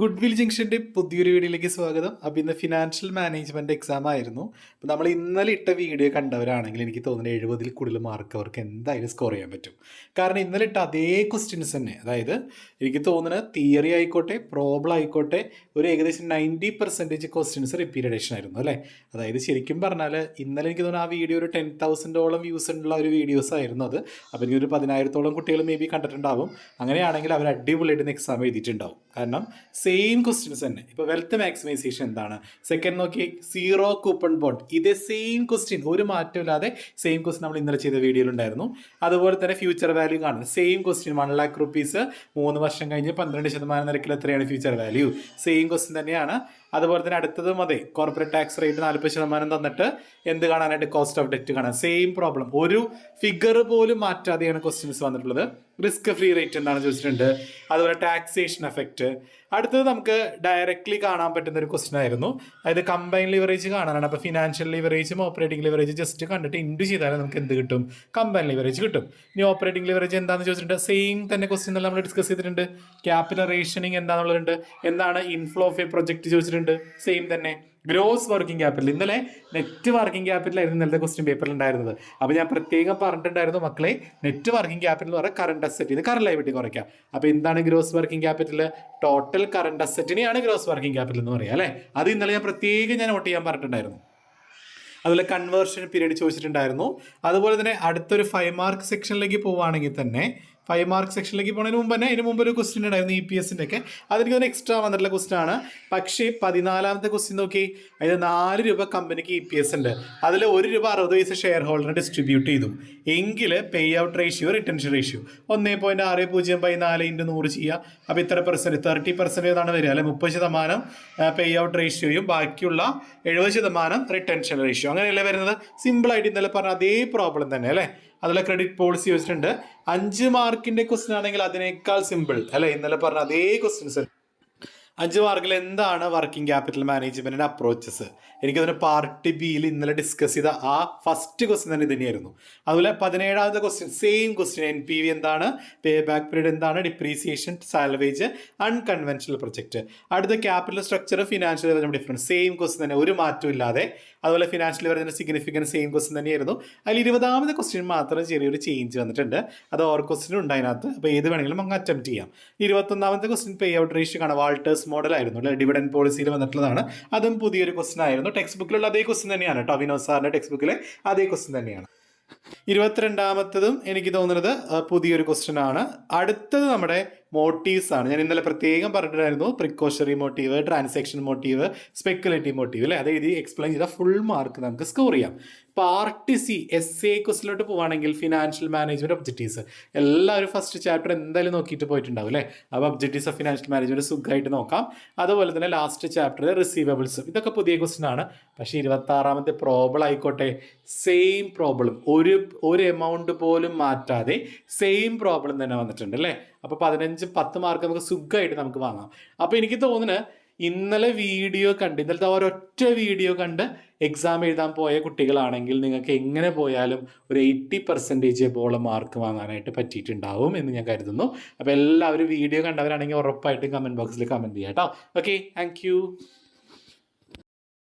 Good will ജംഗ്ഷന്റെ പുതിയൊരു വീഡിയോയിലേക്ക് സ്വാഗതം. അപ്പം ഇന്ന് ഫിനാൻഷ്യൽ മാനേജ്മെന്റ് എക്സാം ആയിരുന്നു. അപ്പം നമ്മൾ ഇന്നലെ ഇട്ട വീഡിയോ കണ്ടവരാണെങ്കിൽ എനിക്ക് തോന്നുന്നത് എഴുപതിൽ കൂടുതൽ മാർക്ക് അവർക്ക് എന്തായാലും സ്കോർ ചെയ്യാൻ പറ്റും. കാരണം ഇന്നലെ ഇട്ട അതേ ക്വസ്റ്റ്യൻസ് തന്നെ. അതായത് എനിക്ക് തോന്നുന്നത് തിയറി ആയിക്കോട്ടെ പ്രോബ്ലം ആയിക്കോട്ടെ ഒരു ഏകദേശം നയന്റി പെർസെന്റേജ് ക്വസ്റ്റ്യൻസ് റിപ്പീറ്റഡേഷൻ ആയിരുന്നു അല്ലേ? അതായത് ശരിക്കും പറഞ്ഞാൽ ഇന്നലെ എനിക്ക് തോന്നുന്നു ആ വീഡിയോ ഒരു ടെൻ തൗസൻഡോളം വ്യൂസ് ഉള്ള ഒരു വീഡിയോസ് ആയിരുന്നു അത്. അപ്പോൾ എനിക്കൊരു പതിനായിരത്തോളം കുട്ടികൾ മേ ബി കണ്ടിട്ടുണ്ടാവും. അങ്ങനെയാണെങ്കിൽ അവർ അടിപൊളിയായിട്ട് എക്സാം എഴുതിയിട്ടുണ്ടാവും. കാരണം സെയിം ക്വസ്റ്റ്യൻസ് തന്നെ. ഇപ്പോൾ വെൽത്ത് മാക്സിമൈസേഷൻ എന്താണ്? സെക്കൻഡ് നോക്കി സീറോ കൂപ്പൺ ബോണ്ട് ഇതേ സെയിം ക്വസ്റ്റ്യൻ ഒരു മാറ്റമില്ലാതെ സെയിം ക്വസ്റ്റ്യൻ നമ്മൾ ഇന്നലെ ചെയ്ത വീഡിയോയിലുണ്ടായിരുന്നു അതുപോലെ തന്നെ ഫ്യൂച്ചർ വാല്യൂ കാണുന്നത് same question one lakh rupees മൂന്ന് വർഷം കഴിഞ്ഞ് പന്ത്രണ്ട് ശതമാനം നിരക്കിൽ എത്രയാണ് ഫ്യൂച്ചർ വാല്യൂ സെയിം ക്വസ്റ്റ്യൻ തന്നെയാണ്. അതുപോലെ തന്നെ അടുത്തതും അതെ കോർപ്പറേറ്റ് ടാക്സ് റേറ്റ് നാൽപ്പത് ശതമാനം തന്നിട്ട് എന്ത് കാണാനായിട്ട് കോസ്റ്റ് ഓഫ് ഡെറ്റ് കാണാൻ സെയിം പ്രോബ്ലം ഒരു ഫിഗർ പോലും മാറ്റാതെയാണ് ക്വസ്റ്റ്യൻസ് വന്നിട്ടുള്ളത്. റിസ്ക് ഫ്രീ റേറ്റ് എന്താണ് ചോദിച്ചിട്ടുണ്ട്. അതുപോലെ ടാക്സേഷൻ എഫക്റ്റ് അടുത്തത് നമുക്ക് ഡയറക്റ്റ്ലി കാണാൻ പറ്റുന്ന ഒരു ക്വസ്റ്റൻ ആയിരുന്നു. അതായത് കമ്പൈൻ ലിവറേജ് കാണാനാണ്. അപ്പോൾ ഫിനാൻഷ്യൽ ലിവറേജും ഓപ്പറേറ്റിംഗ് ലിവറേജ് ജസ്റ്റ് കണ്ടിട്ട് ഇൻഡു ചെയ്താലേ നമുക്ക് എന്ത് കിട്ടും? കമ്പൈൻ ലിവറേജ് കിട്ടും. ഇനി ഓപ്പറേറ്റിംഗ് ലിവറേജ് എന്താണെന്ന് ചോദിച്ചിട്ടുണ്ട്. സെയിം തന്നെ ക്വസ്റ്റ്യൻ നമ്മൾ ഡിസ്കസ് ചെയ്തിട്ടുണ്ട്. ക്യാപിറ്റൽ റേഷനിങ് എന്താണെന്നുള്ളതുണ്ട് എന്താണ് ഇൻഫ്ലോ ഓഫ് എ പ്രൊജക്ട് ചോദിച്ചിട്ടുണ്ട്. സെയിം തന്നെ. ഗ്രോസ് വർക്കിംഗ് ക്യാപിറ്റൽ ഇന്നലെ നെറ്റ് വർക്കിംഗ് ക്യാപിറ്റൽ ആയിരുന്നു ഇന്നലത്തെ ക്വസ്റ്റ്യൻ പേപ്പറിൽ ഉണ്ടായിരുന്നത്. അപ്പോൾ ഞാൻ പ്രത്യേകം പറഞ്ഞിട്ടുണ്ടായിരുന്നു മക്കളെ നെറ്റ് വർക്കിംഗ് ക്യാപിറ്റൽ എന്ന് പറയുന്നത് കറണ്ട് അസറ്റ് ഇത് കറണ്ട് ലൈബിലിറ്റി കുറയ്ക്കാം. അപ്പോൾ എന്താണ് gross working capital total current അസറ്റിനെയാണ് gross working capital എന്ന് പറയുക അല്ലേ? അത് ഇന്നലെ ഞാൻ പ്രത്യേകം ഞാൻ നോട്ട് ചെയ്യാൻ പറഞ്ഞിട്ടുണ്ടായിരുന്നു. അതുപോലെ കൺവേർഷൻ പീരീഡ് ചോദിച്ചിട്ടുണ്ടായിരുന്നു. അതുപോലെ തന്നെ അടുത്തൊരു ഫൈവ് മാർക്ക് സെക്ഷനിലേക്ക് പോവുകയാണെങ്കിൽ തന്നെ ഫൈവ് മാർക്ക് സെക്ഷനിലേക്ക് പോകുന്നതിന് മുമ്പ് തന്നെ അതിന് മുമ്പ് ഒരു ക്വസ്റ്റ്യൻ ഉണ്ടായിരുന്നു ഇ പി എസിന്റെ ഒക്കെ അതെനിക്ക് ഒരു എക്സ്ട്രാ വന്നിട്ടുള്ള ക്വസ്റ്റ്യൻ ആണ്. പക്ഷേ പതിനാലാമത്തെ ക്വസ്റ്റ്യൻ നോക്കി. അതായത് നാല് രൂപ കമ്പനിക്ക് ഇ പി എസ് ഉണ്ട് അതിൽ ഒരു രൂപ അറുപത് പൈസ ഷെയർ ഹോൾഡറിന് ഡിസ്ട്രിബ്യൂട്ട് ചെയ്തു. എങ്കിൽ pay out ratio retention ratio ഒന്നേ പോയിന്റ് ആറ് പൂജ്യം ബൈ നാല് ഇന്റു നൂറ് ചെയ്യുക അപ്പോൾ ഇത്ര പെർസെന്റ് തേർട്ടി പെർസെന്റ് ഏതാണ് വരിക അല്ലെ? മുപ്പത് ശതമാനം പേ ഔട്ട് റേഷ്യോയും ബാക്കിയുള്ള എഴുപത് ശതമാനം റിട്ടൻഷൻ റേഷ്യോ അങ്ങനെയല്ലേ വരുന്നത്? സിമ്പിളായിട്ട് ഇന്നലെ പറഞ്ഞ അതേ പ്രോബ്ലം തന്നെ അല്ലേ? അതിലെ ക്രെഡിറ്റ് പോളിസി വെച്ചിട്ടുണ്ട്. അഞ്ച് മാർക്കിന്റെ ക്വസ്റ്റ്യൻ ആണെങ്കിൽ അതിനേക്കാൾ സിമ്പിൾ അല്ലെ? ഇന്നലെ പറഞ്ഞ അതേ ക്വസ്റ്റ്യൻസ് അഞ്ച് മാർക്കിൽ എന്താണ് വർക്കിംഗ് ക്യാപിറ്റൽ മാനേജ്മെന്റിന്റെ അപ്രോച്ചസ് എനിക്കതിന് പാർട്ട് ബിയിൽ ഇന്നലെ ഡിസ്കസ് ചെയ്ത ആ ഫസ്റ്റ് ക്വസ്റ്റ്യൻ തന്നെ ഇത് തന്നെയായിരുന്നു അതുപോലെ പതിനേഴാമത്തെ question same question N P V എന്താണ്? പേ ബാക്ക് പീരീഡ് എന്താണ്? ഡിപ്രീസിയേഷൻ സാലവേജ് അൺകൺവെൻഷണൽ പ്രൊജക്ട് അടുത്ത capital structure financial difference same question തന്നെ. ഒരു മാറ്റവും ഇല്ലാതെ അതുപോലെ ഫിനാൻഷ്യൽ ലെവലിന്റെ സിഗ്നിഫിക്കൻസ് സെയിം ക്വസ്റ്റ്യൻ തന്നെയായിരുന്നു. അതിൽ ഇരുപതാമത് ക്വസ്റ്റ്യൻ മാത്രം ചെറിയൊരു ചേഞ്ച് വന്നിട്ടുണ്ട്. അത് ഓർ ക്വസ്റ്റ്യൻ ഉണ്ട് അതിനകത്ത്. അപ്പോൾ ഏത് വേണമെങ്കിലും അങ്ങ് അറ്റംപ്റ്റ് ചെയ്യാം. ഇരുപത്തൊന്നാമത്തെ ക്വസ്റ്റ്യൻ പേ ഔട്ട് റേഷ്യോ ആണ് വാൾട്ടേഴ്സ് മോഡൽ ആയിരുന്നു അല്ലെ? ഡിവിഡൻ പോളിസിയിൽ വന്നിട്ടുള്ളതാണ്. അതും പുതിയൊരു ക്വസ്റ്റ്യൻ ആയിരുന്നു. ടെക്സ്റ്റ് ബുക്കിലുള്ള അതേ ക്വസ്റ്റ്യൻ തന്നെയാണ് കേട്ടോ. വിനോദ് സാറിന്റെ ടെക്സ്റ്റ് ബുക്കിലെ അതേ ക്വസ്റ്റ്യൻ തന്നെയാണ്. ഇരുപത്തിരണ്ടാമത്തതും എനിക്ക് തോന്നുന്നത് പുതിയൊരു ക്വസ്റ്റ്യൻ ആണ്. അടുത്തത് നമ്മുടെ മോട്ടീവ്സ് ആണ്. ഞാൻ ഇന്നലെ പ്രത്യേകം പറഞ്ഞിട്ടുണ്ടായിരുന്നു precautionary motive transaction motive speculative motive അല്ലേ അത് എഴുതി എക്സ്പ്ലെയിൻ ചെയ്ത ഫുൾ മാർക്ക് നമുക്ക് സ്കോർ ചെയ്യാം. പാർട്ടി സി എസ് എ ക്വസ്റ്റിലോട്ട് പോവുകയാണെങ്കിൽ ഫിനാൻഷ്യൽ മാനേജ്മെന്റ് ഒബ്ജക്റ്റീവ്സ് എല്ലാവരും ഫസ്റ്റ് ചാപ്റ്റർ എന്തായാലും നോക്കിയിട്ട് പോയിട്ടുണ്ടാവും അല്ലേ അപ്പോൾ ഒബ്ജക്റ്റീവ്സ് ഓഫ് ഫിനാൻഷ്യൽ മാനേജ്മെന്റ് സുഖമായിട്ട് നോക്കാം. അതുപോലെ തന്നെ ലാസ്റ്റ് ചാപ്റ്റർ റിസീവബിൾസ് ഇതൊക്കെ പുതിയ ക്വസ്റ്റ്യൻ ആണ്. പക്ഷേ ഇരുപത്താറാമത്തെ പ്രോബ്ലം ആയിക്കോട്ടെ. സെയിം പ്രോബ്ലം ഒരു ഒരു എമൗണ്ട് പോലും മാറ്റാതെ സെയിം പ്രോബ്ലം തന്നെ വന്നിട്ടുണ്ട് അല്ലേ അപ്പോൾ പതിനഞ്ച് പത്ത് മാർക്ക് നമുക്ക് സുഖമായിട്ട് നമുക്ക് വാങ്ങാം. അപ്പോൾ എനിക്ക് തോന്നുന്നത് ഇന്നലെ വീഡിയോ കണ്ട് ഇന്നലത്തെ ഒരൊറ്റ വീഡിയോ കണ്ട് എക്സാം എഴുതാൻ പോയ കുട്ടികളാണെങ്കിൽ നിങ്ങൾക്ക് എങ്ങനെ പോയാലും ഒരു എയ്റ്റി പെർസെന്റേജ് എബോളം മാർക്ക് വാങ്ങാനായിട്ട് പറ്റിയിട്ടുണ്ടാവും എന്ന് ഞാൻ കരുതുന്നു. അപ്പോൾ എല്ലാവരും വീഡിയോ കണ്ടവരാണെങ്കിൽ ഉറപ്പായിട്ടും കമന്റ് ബോക്സിൽ കമന്റ് ചെയ്യാം കേട്ടോ ഓക്കെ താങ്ക്